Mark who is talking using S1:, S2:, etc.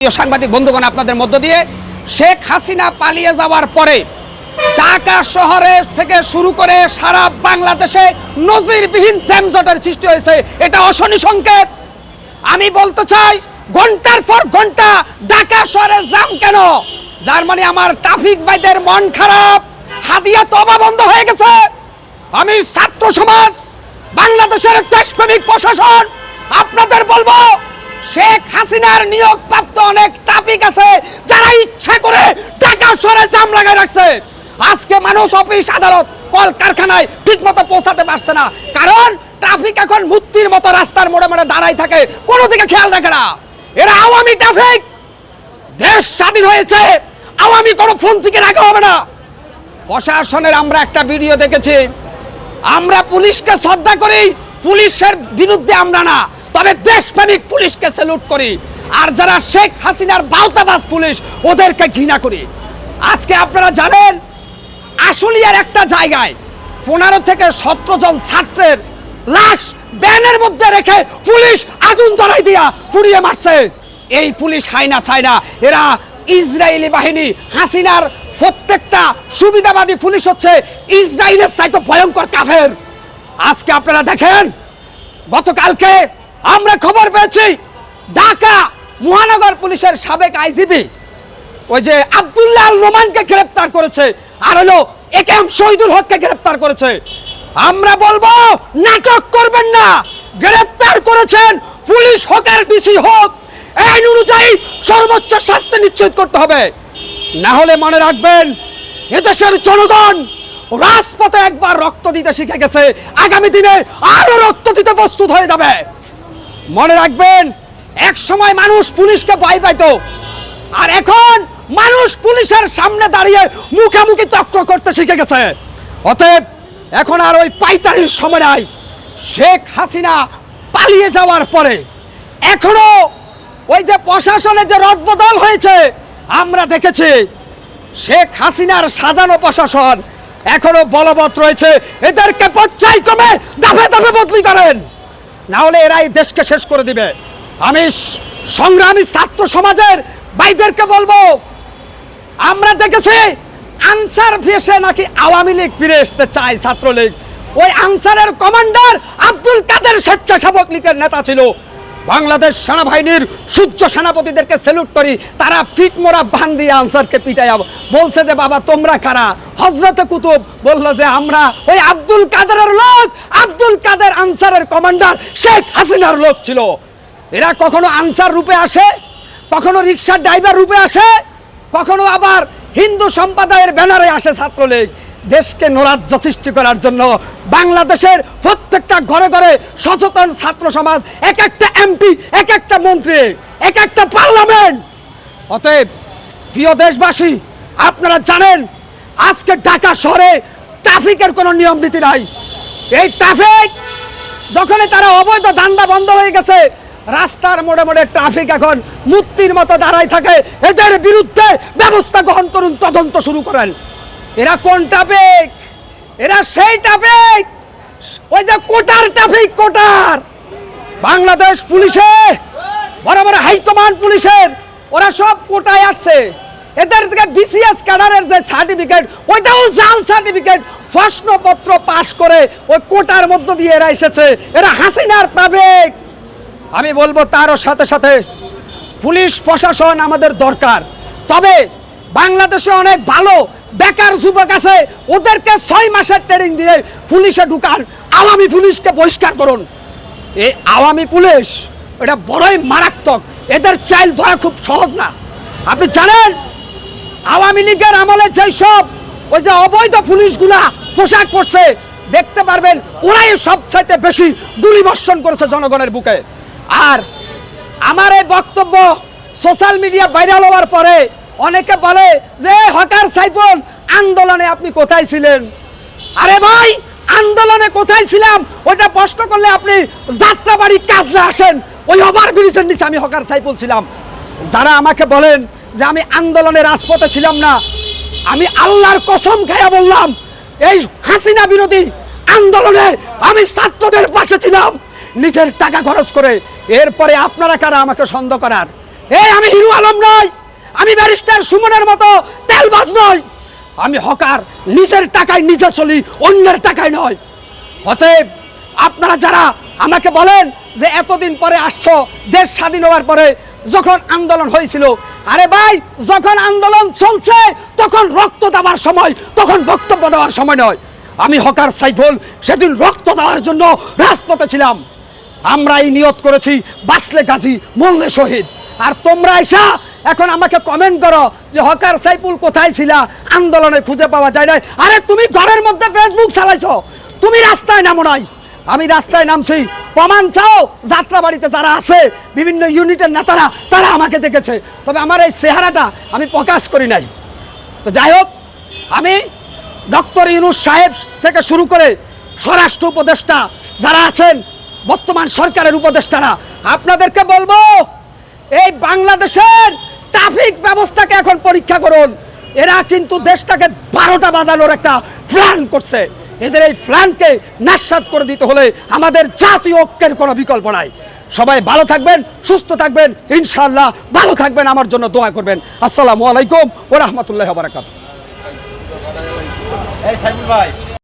S1: সাংবাদিক বন্ধুগণ, আপনাদের মধ্য দিয়ে শেখ হাসিনা পালিয়ে যাওয়ার পরে ঢাকা শহরে থেকে শুরু করে সারা বাংলাদেশে নজিরবিহীন জ্যামজটের সৃষ্টি হয়েছে। এটা অশনি সংকেত। আমি বলতে চাই, ঘণ্টার পর ঘণ্টা ঢাকা শহরে জাম কেন? যার মানে আমার ট্রাফিক বাইদের মন খারাপ, হাদিয়া তবা বন্ধ হয়ে গেছে। আমি ছাত্র সমাজ, বাংলাদেশের দেশপ্রেমিক প্রশাসন, আপনাদের বলব শেখ হাসিনার নিয়োগ প্রাপ্ত অনেক ট্রাফিক আছে যারা ইচ্ছা করে ঢাকা শহরে জাম লাগাই রাখছে। আজকে মানুষ অফিস, আদালত কল কারখানায় ঠিক মতো পৌঁছাতে পারছে না। কারণ ট্রাফিক এখন মূর্তির মতো রাস্তার মোড়ে মোড়ে দাঁড়াই থাকে। কোনো দিকে খেয়াল রাখে না। এরা আওয়ামী ট্রাফিক। দেশ স্বাধীন হয়েছে। আওয়ামী কোনো ফোন থেকে রাখা হবে না। প্রশাসনের আমরা একটা ভিডিও দেখেছি। আমরা পুলিশকে শ্রদ্ধা করি। পুলিশের বিরুদ্ধে আমরা না। তবে দেশপ্রেমিক পুলিশকে স্যালুট করি। আর যারা শেখ হাসিনার বাউতাবাজ পুলিশ, ওদেরকে ঘৃণা করি। আজকে আপনারা জানেন, আশুলিয়ার একটা জায়গায় পনেরো থেকে সতেরো জন ছাত্রের লাশ ব্যানের মধ্যে রেখে পুলিশ আগুন ধরাই দিয়া পুড়িয়ে মারছে। এই পুলিশ হাই না চায় না, এরা ইসরায়েলি বাহিনী, হাসিনার প্রত্যেকটা সুবিধাবাদী পুলিশ হচ্ছে ইসরায়েলের চাইতে ভয়ঙ্কর কাফের। আজকে আপনারা দেখেন, গতকালকে আমরা খবর পেয়েছি ঢাকা মহানগর পুলিশের সাবেক আইজিপি, ওই যে আব্দুল্লাহ আল নোমানকে গ্রেফতার করেছে, আর হলো একেম শহীদুল হককে গ্রেফতার করেছে। আমরা বলব, নাটক করবেন না গ্রেফতার করেছেন পুলিশ হোক ডিসি হোক। আইন অনুযায়ী সর্বোচ্চ শাস্তি নিশ্চিত করতে হবে। না হলে মনে রাখবেন, এদেশের জনগণ রাজপথে একবার রক্ত দিতে শিখে গেছে। আগামী দিনে আরও রক্ত দিতে প্রস্তুত হয়ে যাবে। মনে রাখবেন, এক সময় মানুষ পুলিশকে ভয় পাইতো, আর এখন মানুষ পুলিশের সামনে দাঁড়িয়ে মুখামুখি চক্র করতে শিখে গেছে। অতএব এখন আর ওই পাইতারির সময় নাই। শেখ হাসিনা পালিয়ে যাওয়ার পরে এখনও ওই যে প্রশাসনে যে রদবদল হয়েছে, আমরা দেখেছি শেখ হাসিনার সাজানো প্রশাসন এখনও বলবৎ রয়েছে, এদেরকে পর্যায়ক্রমে দাফে দাফে বদলি করেন। না হলে এরাই দেশকে শেষ করে দিবে। আমি সংগ্রামী ছাত্র সমাজের ভাইদেরকে বলব, আমরা দেখেছি আনসার ফেসে নাকি আওয়ামী লীগ ফিরে আসতে চায় ছাত্রলীগ। ওই আনসারের কমান্ডার আব্দুল কাদের স্বেচ্ছাসেবক লীগের নেতা ছিল। বাংলাদেশ সেনাবাহিনীর সূর্য সেনাপতিদেরকে স্যালুট করি, তারা ফিট মোরা বান দিয়ে আনসারকে পিটাইয়া বলছে যে, বাবা, তোমরা কারা? হজরতে কুতুব বলল যে, আমরা ওই আব্দুল কাদেরের লোক, আব্দুল কাদের আনসারের কমান্ডার শেখ হাসিনার লোক ছিল। এরা কখনো আনসার রূপে আসে, কখনো রিক্সার ড্রাইভার রূপে আসে, কখনো আবার হিন্দু সম্প্রদায়ের ব্যানারে আসে ছাত্রলীগ। দেশকে নৈরাজ্য সৃষ্টি করার জন্য বাংলাদেশের প্রত্যেকটা ঘরে ঘরে সচেতন ছাত্র সমাজ, এক একটা এমপি এক একটা মন্ত্রী, এক একটা পার্লামেন্ট। অতএব, প্রিয় দেশবাসী, আপনারা জানেন আজকে ঢাকা শহরে ট্রাফিকের কোনো নিয়ম নীতি নাই। এই ট্রাফিক, যখনই তারা অবৈধ ধান্দা বন্ধ হয়ে গেছে, রাস্তার মোড়ে মোড়ে ট্রাফিক এখন মূর্তির মতো দাঁড়ায় থাকে। এদের বিরুদ্ধে ব্যবস্থা গ্রহণ করুন, তদন্ত শুরু করেন। এরা কোন ট্রাফিক? এরা সেই ট্রাফিক? ওই যে কোটার ট্রাফিক, কোটার। বাংলাদেশ পুলিশে, বড় বড় হাইকমান্ড পুলিশের, ওরা সব কোটায় আসছে। এদের থেকে বিসিএস ক্যাডারের যে সার্টিফিকেট ওইটাও জাল সার্টিফিকেট প্রশ্নপত্র পাশ করে ওই কোটার মধ্য দিয়ে এরা এসেছে। এরা হাসিনার প্রাবেক। আমি বলব তারও সাথে সাথে পুলিশ প্রশাসন আমাদের দরকার। তবে বাংলাদেশে অনেক ভালো বেকার যুবক আছে, ওদেরকে ছয় মাসের ট্রেনিং দিয়ে পুলিশে ঢুকান। আওয়ামী পুলিশকে বহিষ্কার করুন। এই আওয়ামী পুলিশ, এটা বড়ই মারাত্মক। এদের চাইল ধরা খুব সহজ না। আপনি জানেন আওয়ামী লীগের আমলে যেই সব ওই যে অবৈধ পুলিশগুলা পোশাক পরছে, দেখতে পারবেন, ওরাই সবচাইতে বেশি গুলিবর্ষণ করেছে জনগণের বুকে। আর আমার এই বক্তব্য সোশ্যাল মিডিয়া ভাইরাল হওয়ার পরে অনেকে বলে যে হকার সাইফুল, আন্দোলনে আপনি কোথায় ছিলেন? আরে ভাই, আন্দোলনে কোথায় ছিলাম? ওইটা প্রশ্ন করলে আপনি যাত্রাবাড়ি কাজলে আসেন। ওই ওভার ব্রিজের নিচে আমি হকার সাইফুল ছিলাম। যারা আমাকে বলেন যে আমি আন্দোলনে রাজপথে ছিলাম না, আমি আল্লাহর কসম খাইয়া বললাম, এই হাসিনা বিরোধী আন্দোলনে আমি ছাত্রদের পাশে ছিলাম, নিজের টাকা খরচ করে। এরপরে আপনারা কারা আমাকে সন্দেহ করার? এই আমি হিরু আলম নয় আমি ব্যারিস্টার সুমনের মতো তেলবাজ নয় আমি হকার, নিজের টাকায় নিজে চলি, অন্যের টাকায় নয় অতএব আপনারা যারা আমাকে বলেন যে এতদিন পরে আসছো, দেশ স্বাধীন হওয়ার পরে যখন আন্দোলন হয়েছিল, আরে ভাই, যখন আন্দোলন চলছে, তখন রক্ত দেওয়ার সময়, তখন বক্তব্য দেওয়ার সময় নয়। আমি হকার সাইফুল, সেদিন রক্ত দেওয়ার জন্য রাজপথে ছিলাম। আমরা এই নিয়ত করেছি বাঁচলে গাজী মরলে শহীদ। আর তোমরা এসা, এখন আমাকে কমেন্ট করো যে হকার সাইফুল কোথায় ছিলা? আন্দোলনে খুঁজে পাওয়া যায় নাই। আরে তুমি ঘরের মধ্যে ফেসবুক চালাইছো। তুমি রাস্তায় নামো নাই। আমি রাস্তায় নামছি প্রমাণ চাও? যাত্রা বাড়িতে যারা আছে, বিভিন্ন ইউনিটের নেতারা, তারা আমাকে দেখেছে। তবে আমার এই চেহারাটা আমি প্রকাশ করি নাই। তো যাই হোক, আমি ডক্টর ইউনুস সাহেব থেকে শুরু করে স্বরাষ্ট্র উপদেষ্টা যারা আছেন, বর্তমান সরকারের উপদেষ্টারা, আপনাদেরকে বলব, এই বাংলাদেশের ট্রাফিক ব্যবস্থাকে এখন পরীক্ষা করুন। এরা কিন্তু দেশটাকে বারোটা বাজানোর একটা প্ল্যান করছে। এদের এই ফ্ল্যানকে নাস্বাদ করে দিতে হলে আমাদের জাতীয় ঐক্যের কোনো বিকল্প নাই। সবাই ভালো থাকবেন, সুস্থ থাকবেন, ইনশাআল্লাহ ভালো থাকবেন, আমার জন্য দোয়া করবেন। আসসালামু আলাইকুম ও রহমতুল্লাহ বারাকাত
S2: এই ভাই